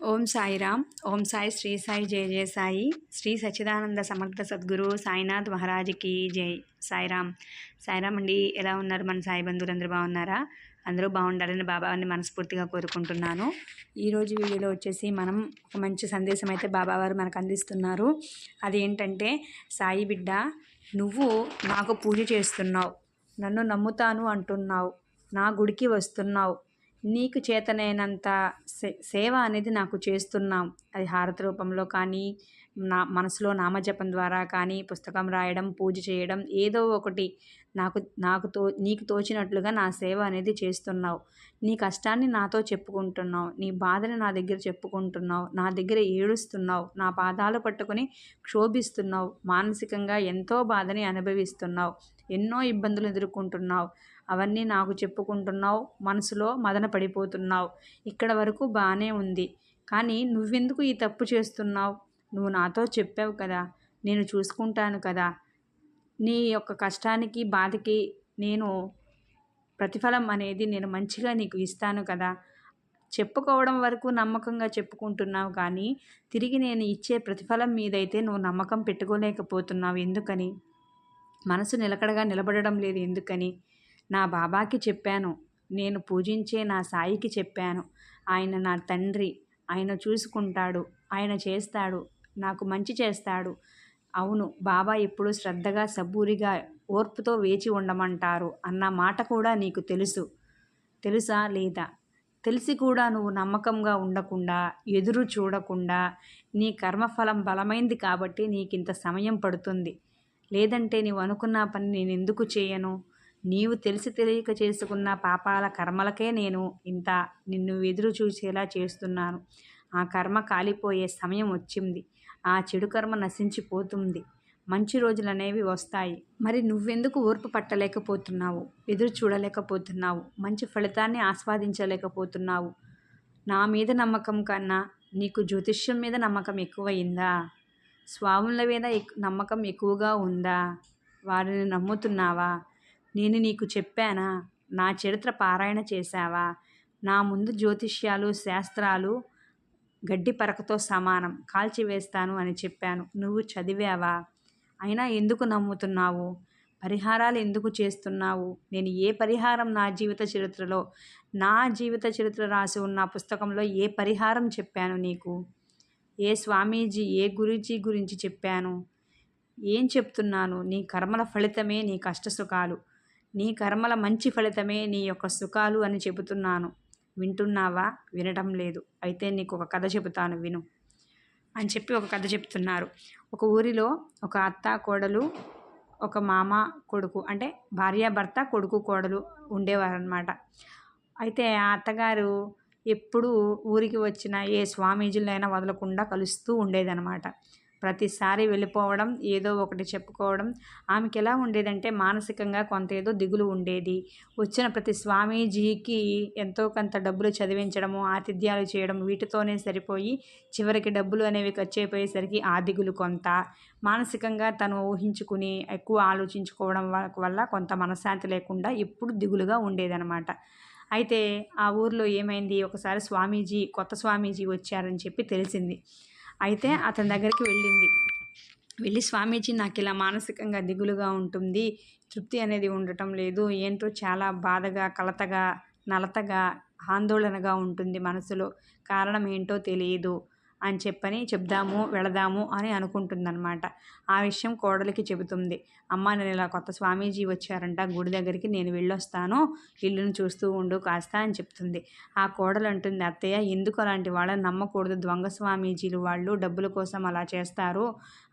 ఓం సాయిరామ్. ఓం సాయి శ్రీ సాయి జయ జయ సాయి. శ్రీ సచ్చిదానంద సమర్థ సద్గురు సాయినాథ్ మహారాజ్కి జై సాయిరామ్. సాయిరామ్ అండి ఎలా ఉన్నారు మన సాయి బంధువులందరూ బాగున్నారా? అందరూ బాగుండాలని బాబాని మనస్ఫూర్తిగా కోరుకుంటున్నాను. ఈరోజు వీడియోలో వచ్చేసి మనం ఒక మంచి సందేశం అయితే బాబావారు మనకు అందిస్తున్నారు. అదేంటంటే సాయి బిడ్డ నువ్వు నాకు పూజ చేస్తున్నావు. నన్ను నమ్ముతాను అంటున్నావు. నా గుడికి వస్తున్నావు. నీకు చేతనైనంత సే సేవ అనేది నాకు చేస్తున్నాం. అది హారతి రూపంలో కానీ నా మనసులో నామజపం ద్వారా కానీ పుస్తకం రాయడం పూజ చేయడం ఏదో ఒకటి నాకు నాకు తో నీకు తోచినట్లుగా నా సేవ అనేది చేస్తున్నావు. నీ కష్టాన్ని నాతో చెప్పుకుంటున్నావు. నీ బాధని నా దగ్గర చెప్పుకుంటున్నావు. నా దగ్గర ఏడుస్తున్నావు. నా పాదాలు పట్టుకొని క్షోభిస్తున్నావు. మానసికంగా ఎంతో బాధని అనుభవిస్తున్నావు. ఎన్నో ఇబ్బందులు ఎదుర్కొంటున్నావు. అవన్నీ నాకు చెప్పుకుంటున్నావు మనసులో మదన పడిపోతున్నావు ఇక్కడ వరకు బాగానే ఉంది. కానీ నువ్వెందుకు ఈ తప్పు చేస్తున్నావు? నువ్వు నాతో చెప్పావు కదా నేను చూసుకుంటాను కదా. నీ యొక్క కష్టానికి బాధకి నేను ప్రతిఫలం అనేది నేను మంచిగా నీకు ఇస్తాను కదా. చెప్పుకోవడం వరకు నమ్మకంగా చెప్పుకుంటున్నావు కానీ తిరిగి నేను ఇచ్చే ప్రతిఫలం మీదైతే నువ్వు నమ్మకం పెట్టుకోలేకపోతున్నావు. ఎందుకని? మనసు నిలకడగా నిలబడడం లేదు ఎందుకని? నా బాబాకి చెప్పాను. నేను పూజించే నా సాయికి చెప్పాను. ఆయన నా తండ్రి. ఆయన చూసుకుంటాడు. ఆయన చేస్తాడు. నాకు మంచి చేస్తాడు. అవును బాబా ఎప్పుడు శ్రద్ధగా సబ్బూరిగా ఓర్పుతో వేచి ఉండమంటారు అన్న మాట కూడా నీకు తెలుసు. తెలుసా లేదా? తెలిసి కూడా నువ్వు నమ్మకంగా ఉండకుండా ఎదురు చూడకుండా నీ కర్మఫలం బలమైంది కాబట్టి నీకింత సమయం పడుతుంది. లేదంటే నీవు అనుకున్న పని నేను ఎందుకు చేయను? నీవు తెలిసి తెలియక చేసుకున్న పాపాల కర్మలకే నేను ఇంత నిన్ను ఎదురు చూసేలా చేస్తున్నాను. ఆ కర్మ కాలిపోయే సమయం వచ్చింది. ఆ చెడు కర్మ నశించిపోతుంది. మంచి రోజులు అనేవి వస్తాయి. మరి నువ్వెందుకు ఓర్పు పట్టలేకపోతున్నావు? ఎదురు చూడలేకపోతున్నావు. మంచి ఫలితాన్ని ఆస్వాదించలేకపోతున్నావు. నా మీద నమ్మకం కన్నా నీకు జ్యోతిష్యం మీద నమ్మకం ఎక్కువయిందా స్వాముల మీద నమ్మకం ఎక్కువగా ఉందా? వారిని నమ్ముతున్నావా? నేను నీకు చెప్పానా? నా చరిత్ర పారాయణ చేశావా? నా ముందు జ్యోతిష్యాలు శాస్త్రాలు గడ్డి పరకతో సమానం. కాల్చివేస్తాను అని చెప్పాను. నువ్వు చదివావా? అయినా ఎందుకు నమ్ముతున్నావు? పరిహారాలు ఎందుకు చేస్తున్నావు? నేను ఏ పరిహారం నా జీవిత చరిత్రలో నా జీవిత చరిత్ర రాసి ఉన్న పుస్తకంలో ఏ పరిహారం చెప్పాను నీకు? ఏ స్వామీజీ ఏ గురుజీ గురించి చెప్పాను? ఏం చెప్తున్నాను? నీ కర్మల ఫలితమే నీ కష్ట సుఖాలు నీ కర్మల మంచి ఫలితమే నీ యొక్క సుఖాలు అని చెబుతున్నాను. వింటున్నావా? వినటం లేదు. అయితే నీకు ఒక కథ చెబుతాను విను. అని చెప్పి ఒక కథ చెప్తున్నారు. ఒక ఊరిలో ఒక అత్త కోడలు ఒక మామ కొడుకు అంటే భార్యాభర్త కొడుకు కోడలు ఉండేవారనమాట అయితే ఆ అత్తగారు ఎప్పుడు ఊరికి వచ్చిన ఏ స్వామీజీలైనా వదలకుండా కలుస్తూ ఉండేదనమాట ప్రతిసారి వెళ్ళిపోవడం ఏదో ఒకటి చెప్పుకోవడం. ఆమెకి ఎలా ఉండేదంటే మానసికంగా కొంత ఏదో దిగులు ఉండేది. వచ్చిన ప్రతి స్వామీజీకి ఎంతో కొంత డబ్బులు చదివించడము ఆతిథ్యాలు చేయడం వీటితోనే సరిపోయి చివరికి డబ్బులు అనేవి ఖర్చు అయిపోయేసరికి ఆ దిగులు కొంత. మానసికంగా తను ఊహించుకుని ఎక్కువ ఆలోచించుకోవడం వల్ల కొంత మనశ్శాంతి లేకుండా ఎప్పుడు దిగులుగా ఉండేదనమాట అయితే ఆ ఊర్లో ఏమైంది? ఒకసారి స్వామీజీ కొత్త స్వామీజీ వచ్చారని చెప్పి తెలిసింది. అయితే అతని దగ్గరికి వెళ్ళింది. వెళ్ళి స్వామీజీ నాకు ఇలా మానసికంగా దిగులుగా ఉంటుంది. తృప్తి అనేది ఉండటం లేదు. ఏంటో చాలా బాధగా కలతగా నలతగా ఆందోళనగా ఉంటుంది మనసులో. కారణం ఏంటో తెలియదు. అని చెప్పని చెప్దాము వెళదాము అని అనుకుంటుందన్నమాట. ఆ విషయం కోడలికి చెబుతుంది. అమ్మ నేను ఇలా కొత్త స్వామీజీ వచ్చారంట. గుడి దగ్గరికి నేను వెళ్ళొస్తాను. ఇల్లును చూస్తూ ఉండు కాస్త అని చెప్తుంది. ఆ కోడలు అంటుంది అత్తయ్య ఎందుకు అలాంటి వాళ్ళని నమ్మకూడదు? దొంగ స్వామీజీలు వాళ్ళు డబ్బుల కోసం అలా చేస్తారు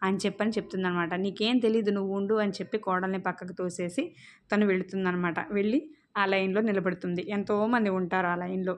అని చెప్పని చెప్తుందనమాట నీకేం తెలియదు నువ్వు ఉండు అని చెప్పి కోడల్ని పక్కకు తోసేసి తను వెళుతుందనమాట వెళ్ళి ఆ లైన్లో నిలబడుతుంది. ఎంతోమంది ఉంటారు ఆ లైన్లో.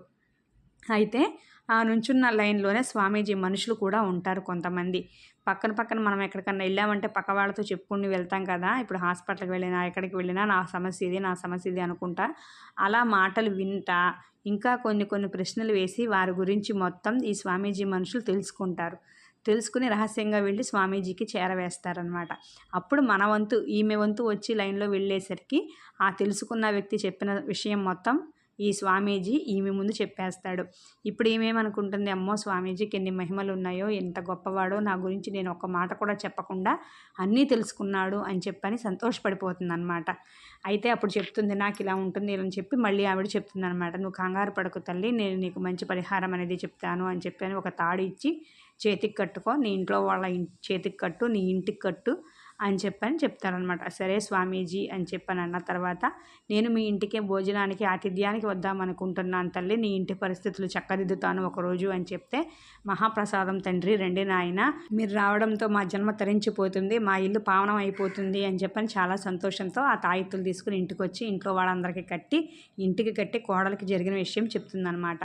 అయితే ఆ నుంచున్న లైన్లోనే స్వామీజీ మనుషులు కూడా ఉంటారు కొంతమంది. పక్కన పక్కన మనం ఎక్కడికన్నా వెళ్ళామంటే పక్క వాళ్ళతో చెప్పుకుని వెళ్తాం కదా. ఇప్పుడు హాస్పిటల్కి వెళ్ళినా ఎక్కడికి వెళ్ళినా నా సమస్య ఇది నా సమస్య ఇది అనుకుంటా అలా మాటలు వింటా ఇంకా కొన్ని కొన్ని ప్రశ్నలు వేసి వారి గురించి మొత్తం ఈ స్వామీజీ మనుషులు తెలుసుకుంటారు. తెలుసుకుని రహస్యంగా వెళ్ళి స్వామీజీకి చేరవేస్తారనమాట. అప్పుడు మన వంతు ఈమె వంతు వచ్చి లైన్లో వెళ్ళేసరికి ఆ తెలుసుకున్న వ్యక్తి చెప్పిన విషయం మొత్తం ఈ స్వామీజీ ఈమె ముందు చెప్పేస్తాడు. ఇప్పుడు ఏమేమనుకుంటుంది అమ్మో స్వామీజీకి ఎన్ని మహిమలు ఉన్నాయో ఎంత గొప్పవాడో నా గురించి నేను ఒక మాట కూడా చెప్పకుండా అన్నీ తెలుసుకున్నాడు అని చెప్పని సంతోషపడిపోతుంది అనమాట అయితే అప్పుడు చెప్తుంది నాకు ఇలా ఉంటుంది అని చెప్పి మళ్ళీ ఆవిడ చెప్తుంది అనమాట నువ్వు కంగారు పడకు తల్లి నేను నీకు మంచి పరిహారం అనేది చెప్తాను అని చెప్పి ఒక తాడు ఇచ్చి చేతికి కట్టుకో నీ ఇంట్లో వాళ్ళ చేతికి కట్టు నీ ఇంటికి కట్టు అని చెప్పని చెప్తారనమాట సరే స్వామీజీ అని చెప్పని అన్న తర్వాత నేను మీ ఇంటికే భోజనానికి ఆతిథ్యానికి వద్దామనుకుంటున్నాను తల్లి నీ ఇంటి పరిస్థితులు చక్కదిద్దుతాను ఒకరోజు అని చెప్తే మహాప్రసాదం తండ్రి రండి నాయన మీరు రావడంతో మా జన్మ తరించిపోతుంది మా ఇల్లు పావనం అయిపోతుంది అని చెప్పని చాలా సంతోషంతో ఆ తాయిత్తులు తీసుకుని ఇంటికి వచ్చి ఇంట్లో వాళ్ళందరికీ కట్టి ఇంటికి కట్టి కోడలికి జరిగిన విషయం చెప్తుందనమాట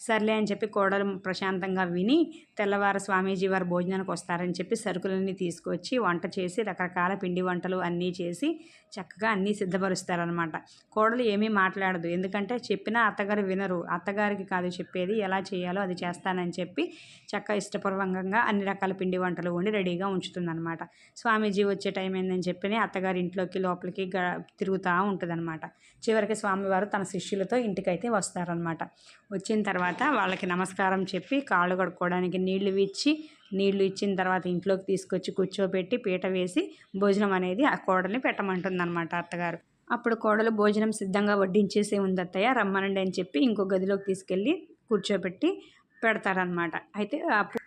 సర్లే అని చెప్పి కోడలు ప్రశాంతంగా విని తెల్లవారు స్వామీజీ వారు భోజనానికి వస్తారని చెప్పి సరుకులన్నీ తీసుకొచ్చి వంట చేసి రకరకాల పిండి వంటలు అన్నీ చేసి చక్కగా అన్నీ సిద్ధపరుస్తారనమాట కోడలు ఏమీ మాట్లాడదు. ఎందుకంటే చెప్పినా అత్తగారు వినరు. అత్తగారికి కాదు చెప్పేది. ఎలా చేయాలో అది చేస్తానని చెప్పి చక్కగా ఇష్టపూర్వకంగా అన్ని రకాల పిండి వంటలు వండి రెడీగా ఉంచుతుందన్నమాట. స్వామీజీ వచ్చే టైం ఏందని చెప్పి అత్తగారి ఇంట్లోకి లోపలికి గ తిరుగుతూ ఉంటుందన్నమాట. చివరికి స్వామివారు తన శిష్యులతో ఇంటికైతే వస్తారనమాట వచ్చిన తర్వాత తర్వాత వాళ్ళకి నమస్కారం చెప్పి కాళ్ళు కడుక్కోవడానికి నీళ్ళు ఇచ్చి నీళ్ళు ఇచ్చిన తర్వాత ఇంట్లోకి తీసుకొచ్చి కూర్చోబెట్టి పీట వేసి భోజనం అనేది ఆ కోడల్ని పెట్టమంటుంది అనమాట అత్తగారు. అప్పుడు కోడలు భోజనం సిద్ధంగా వడ్డించేసే ఉంది అత్తయ్య రమ్మనండి అని చెప్పి ఇంకో గదిలోకి తీసుకెళ్ళి కూర్చోబెట్టి పెడతారనమాట అయితే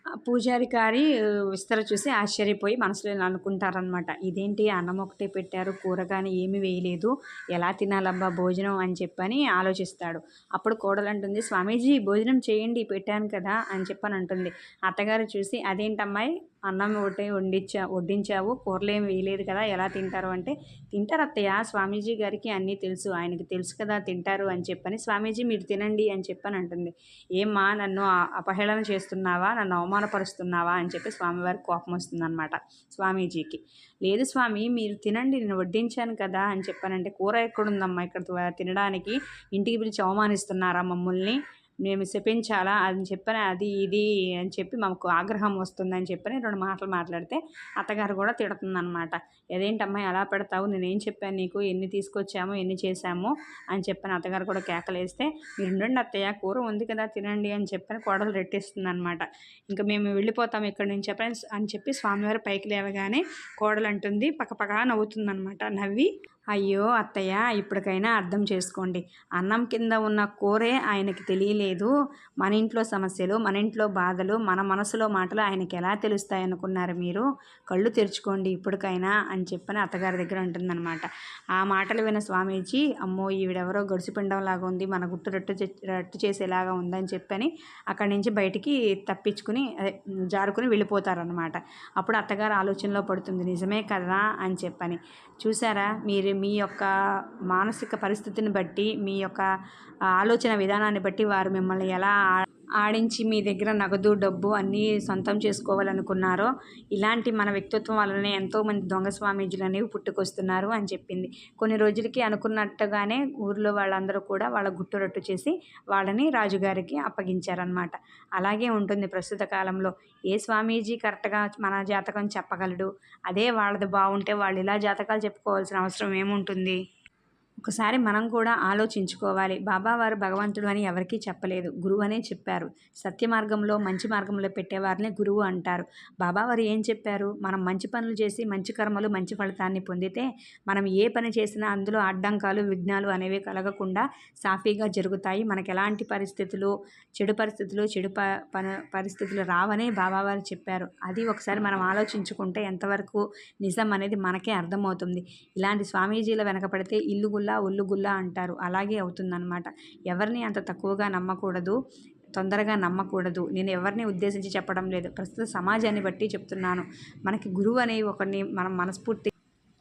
పూజారి గారి విస్తర చూసి ఆశ్చర్యపోయి మనసులో అనుకుంటారనమాట ఇదేంటి అన్నం ఒకటే పెట్టారు కూర కానీ ఏమి వేయలేదు ఎలా తినాలబ్బా భోజనం అని చెప్పని ఆలోచిస్తాడు. అప్పుడు కోడలు అంటుంది స్వామీజీ భోజనం చేయండి పెట్టాను కదా అని చెప్పని అంటుంది. అత్తగారు చూసి అదేంటమ్మాయి అన్నం ఒకటి వండించా వడ్డించావు కూరలు ఏమి వేయలేదు కదా ఎలా తింటారు? అంటే తింటారు అత్తయ్య స్వామీజీ గారికి అన్నీ తెలుసు ఆయనకి తెలుసు కదా తింటారు అని చెప్పని స్వామీజీ మీరు తినండి అని చెప్పని అంటుంది. ఏమ్మా నన్ను అపహేళన చేస్తున్నావా? నన్ను అవమానపరుస్తున్నావా అని చెప్పి స్వామివారికి కోపం వస్తుందన్నమాట స్వామీజీకి. లేదు స్వామి మీరు తినండి నేను వడ్డించాను కదా అని చెప్పానంటే కూర ఎక్కడుందమ్మా ఇక్కడ తినడానికి? ఇంటికి పిలిచి అవమానిస్తున్నారా మమ్మల్ని? మేము చెప్పించాలా అని చెప్పని అది ఇది అని చెప్పి మాకు ఆగ్రహం వస్తుందని చెప్పని రెండు మాటలు మాట్లాడితే అత్తగారు కూడా తిడుతుందనమాట ఏదేంటమ్మా ఎలా పెడతావు? నేనేం చెప్పాను నీకు? ఎన్ని తీసుకొచ్చాము? ఎన్ని చేశాము? అని చెప్పని అత్తగారు కూడా కేకలేస్తే మీరు ఉండండి అత్తయ్య కూర ఉంది కదా తినండి అని చెప్పని కోడలు రెట్టిస్తుంది అనమాట ఇంకా మేము వెళ్ళిపోతాం ఇక్కడి నుంచి చెప్పని అని చెప్పి స్వామివారి పైకి లేవగానే కోడలు అంటుంది పక్కపక్క నవ్వుతుందనమాట నవ్వి అయ్యో అత్తయ్య ఇప్పటికైనా అర్థం చేసుకోండి. అన్నం కింద ఉన్న కూరే ఆయనకి తెలియలేదు. మన ఇంట్లో సమస్యలు మన ఇంట్లో బాధలు మన మనసులో మాటలు ఆయనకి ఎలా తెలుస్తాయి అనుకున్నారు మీరు? కళ్ళు తెరుచుకోండి ఇప్పటికైనా అని చెప్పని అత్తగారి దగ్గర ఉంటుందన్నమాట ఆ మాటలు విన్న స్వామీజీ అమ్మో ఈవిడెవరో గడిచిపిండంలాగా ఉంది మన గుట్టు రట్టు రట్టు చేసేలాగా ఉందని చెప్పని అక్కడి నుంచి బయటికి తప్పించుకుని అదే జారుకుని వెళ్ళిపోతారనమాట అప్పుడు అత్తగారు ఆలోచనలో పడుతుంది నిజమే కదా అని చెప్పని. చూసారా మీరు మీ యొక్క మానసిక పరిస్థితిని బట్టి మీ యొక్క ఆలోచన విధానాన్ని బట్టి వారు మిమ్మల్ని ఎలా ఆడించి మీ దగ్గర నగదు డబ్బు అన్నీ సొంతం చేసుకోవాలనుకున్నారో ఇలాంటి మన వ్యక్తిత్వం వలనే ఎంతోమంది దొంగ స్వామీజీలు అనేవి పుట్టుకొస్తున్నారు అని చెప్పింది. కొన్ని రోజులకి అనుకున్నట్టుగానే ఊర్లో వాళ్ళందరూ కూడా వాళ్ళ గుట్టురట్టు చేసి వాళ్ళని రాజుగారికి అప్పగించారనమాట అలాగే ఉంటుంది ప్రస్తుత కాలంలో. ఏ స్వామీజీ కరెక్ట్గా మన జాతకం చెప్పగలడు? అదే వాళ్ళది బాగుంటే వాళ్ళు ఇలా జాతకాలు చెప్పుకోవాల్సిన అవసరం ఏముంటుంది? ఒకసారి మనం కూడా ఆలోచించుకోవాలి. బాబావారు భగవంతుడు అని ఎవరికీ చెప్పలేదు. గురువు అనే చెప్పారు. సత్య మార్గంలో మంచి మార్గంలో పెట్టేవారిని గురువు అంటారు. బాబావారు ఏం చెప్పారు? మనం మంచి పనులు చేసి మంచి కర్మలు మంచి ఫలితాన్ని పొందితే మనం ఏ పని చేసినా అందులో అడ్డంకాలు విఘ్నాలు అనేవి కలగకుండా సాఫీగా జరుగుతాయి. మనకు ఎలాంటి పరిస్థితులు చెడు పరిస్థితులు చెడు ప పరిస్థితులు రావని బాబావారు చెప్పారు. అది ఒకసారి మనం ఆలోచించుకుంటే ఎంతవరకు నిజం అనేది మనకే అర్థమవుతుంది. ఇలాంటి స్వామీజీల వెనకపడితే ఇల్లు గుల్ల ఒళ్ళు గుల్ల అంటారు. అలాగే అవుతుందన్నమాట. ఎవరిని అంత తక్కువగా నమ్మకూడదు తొందరగా నమ్మకూడదు. నేను ఎవరిని ఉద్దేశించి చెప్పడం లేదు. ప్రస్తుత సమాజాన్ని బట్టి చెప్తున్నాను. మనకి గురువు అనే ఒకరిని మనం మనస్ఫూర్తి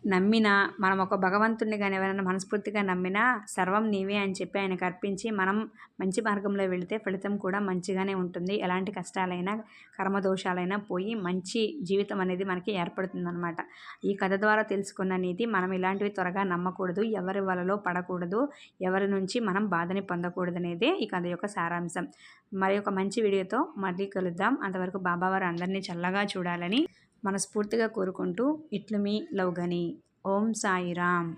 నమ్మినా మనం ఒక భగవంతుడిని కానీ ఎవరైనా మనస్ఫూర్తిగా నమ్మినా సర్వం నీవే అని చెప్పి ఆయనకు అర్పించి మనం మంచి మార్గంలో వెళితే ఫలితం కూడా మంచిగానే ఉంటుంది. ఎలాంటి కష్టాలైనా కర్మదోషాలైనా పోయి మంచి జీవితం అనేది మనకి ఏర్పడుతుందన్నమాట. ఈ కథ ద్వారా తెలుసుకున్న నీతి మనం ఇలాంటివి త్వరగా నమ్మకూడదు ఎవరి వలలో పడకూడదు ఎవరి నుంచి మనం బాధని పొందకూడదు అనేది ఈ కథ యొక్క సారాంశం. మరి ఒక మంచి వీడియోతో మళ్ళీ కలుద్దాం. అంతవరకు బాబావారు అందరినీ చల్లగా చూడాలని మనస్ఫూర్తిగా కోరుకుంటూ ఇట్లు మీ లవ్గని ఓం సాయిరామ్.